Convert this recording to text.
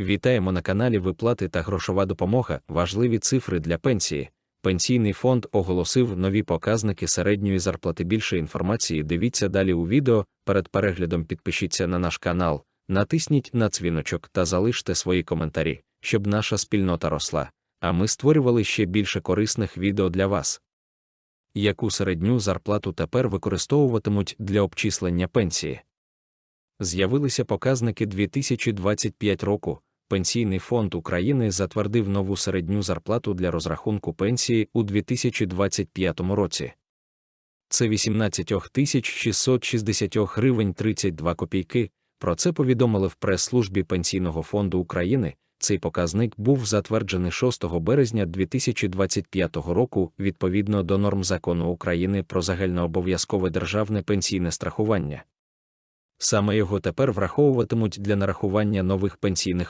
Вітаємо на каналі Виплати та грошова допомога. Важливі цифри для пенсії. Пенсійний фонд оголосив нові показники середньої зарплати. Більше інформації дивіться далі у відео. Перед переглядом підпишіться на наш канал, натисніть на дзвіночок та залиште свої коментарі, щоб наша спільнота росла. А ми створювали ще більше корисних відео для вас. Яку середню зарплату тепер використовуватимуть для обчислення пенсії? З'явилися показники 2025 року. Пенсійний фонд України затвердив нову середню зарплату для розрахунку пенсії у 2025 році. Це 18 660 гривень 32 копійки. Про це повідомили в прес-службі Пенсійного фонду України. Цей показник був затверджений 6 березня 2025 року відповідно до норм закону України про загальнообов'язкове державне пенсійне страхування. Саме його тепер враховуватимуть для нарахування нових пенсійних